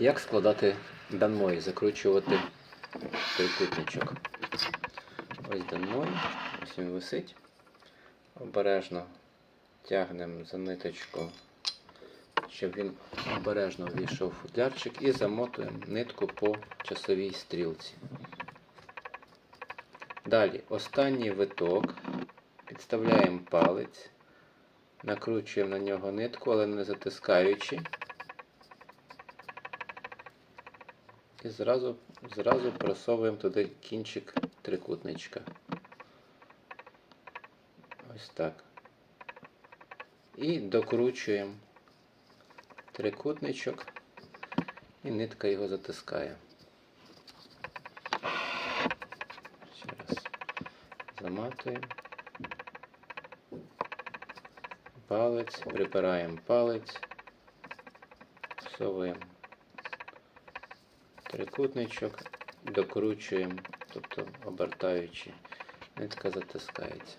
Як складати данмої, закручувати трикутничок? Ось данмой, ось він висить. Обережно тягнемо за ниточку, щоб він обережно ввійшов в футлярчик і замотуємо нитку по часовій стрілці. Далі останній виток. Підставляємо палець, накручуємо на нього нитку, але не затискаючи. І зразу, зразу просовуємо туди кінчик трикутничка. Ось так. І докручуємо трикутничок, і нитка його затискає. Ще раз заматуємо. Палець, припираємо палець, всовуємо трикутничок, докручуємо, тобто обертаючи, нитка затискається.